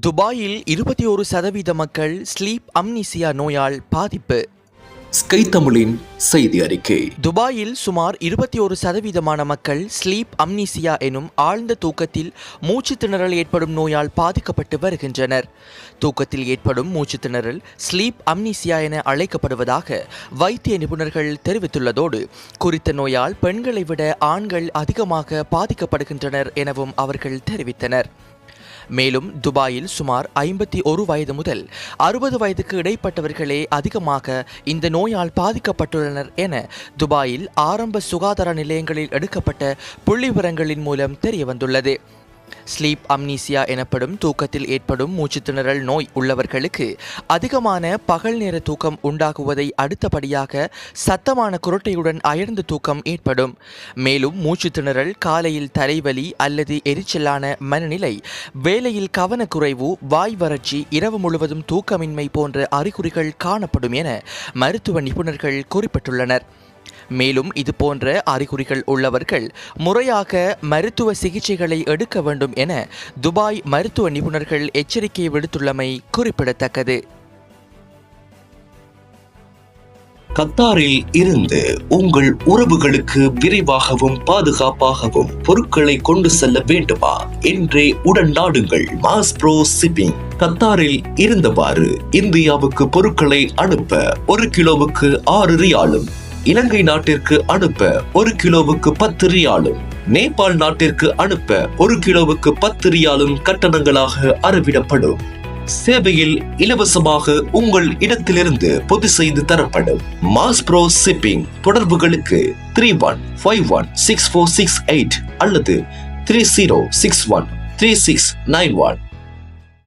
துபாயில் இருபத்தி ஒரு சதவீத மக்கள் ஸ்லீப் அம்னிசியா நோயால் பாதிப்பு. ஸ்கை தமிழின் செய்தி அறிக்கை. துபாயில் சுமார் இருபத்தி ஒரு சதவீதமான மக்கள் ஸ்லீப் அம்னிசியா எனும் ஆழ்ந்த தூக்கத்தில் மூச்சு திணறல் ஏற்படும் நோயால் பாதிக்கப்பட்டு வருகின்றனர். தூக்கத்தில் ஏற்படும் மூச்சு திணறல் ஸ்லீப் அம்னிசியா என அழைக்கப்படுவதாக வைத்திய நிபுணர்கள் தெரிவித்துள்ளதோடு குறித்த நோயால் பெண்களை விட ஆண்கள் அதிகமாக பாதிக்கப்படுகின்றனர் எனவும் அவர்கள் தெரிவித்தனர். மேலும் துபாயில் சுமார் ஐம்பத்தி ஒரு வயது முதல் அறுபது வயதுக்கு இடைப்பட்டவர்களே அதிகமாக இந்த நோயால் பாதிக்கப்பட்டுள்ளனர் என துபாயில் ஆரம்ப சுகாதார நிலையங்களில் எடுக்கப்பட்ட புள்ளிவிவரங்களின் மூலம் தெரியவந்துள்ளது. ஸ்லீப் அம்னீசியா எனப்படும் தூக்கத்தில் ஏற்படும் மூச்சுத்திணறல் நோய் உள்ளவர்களுக்கு அதிகமான பகல் நேர தூக்கம் உண்டாகுவதை அடுத்தபடியாக சத்தமான குரட்டையுடன் அயர்ந்த தூக்கம் ஏற்படும். மேலும் மூச்சுத்திணறல் காலையில் தலைவலி அல்லது எரிச்சலான மனநிலை வேலையில் கவனக்குறைவு வாய் வறட்சி இரவு முழுவதும் தூக்கமின்மை போன்ற அறிகுறிகள் காணப்படும் என மருத்துவ நிபுணர்கள் குறிப்பிட்டுள்ளனர். மேலும் இது போன்ற அறிகுறிகள் உள்ளவர்கள் முறையாக மருத்துவ சிகிச்சைகளை எடுக்க வேண்டும் என துபாய் மருத்துவ நிபுணர்கள் எச்சரிக்கை விடுத்துள்ளமை குறிப்பிடத்தக்கது. கத்தாரில் இருந்து உங்கள் உறவுகளுக்கு விரைவாகவும் பாதுகாப்பாகவும் பொருட்களை கொண்டு செல்ல வேண்டுமா? என்றே உடன் நாடுங்கள். மாஸ் ப்ரோ சிப்பிங் கத்தாரில் இருந்தவாறு இந்தியாவுக்கு பொருட்களை அனுப்ப ஒரு கிலோவுக்கு ஆறு ரியாலும் இலங்கை நாட்டிற்கு அனுப்ப ஒரு கிலோவுக்கு பத்து ரியாலும் நேபாள் நாட்டிற்கு அனுப்ப ஒரு கிலோவுக்கு பத்து ரியாலும் கட்டணங்களாக அறவிடப்படும். சேவையில் இலவசமாக உங்கள் இடத்திலிருந்து பொது செய்து தரப்படும். மாஸ் ப்ரோ சிப்பிங் தொடர்புகளுக்கு three one five one six four six eight அல்லது three zero six one three six nine one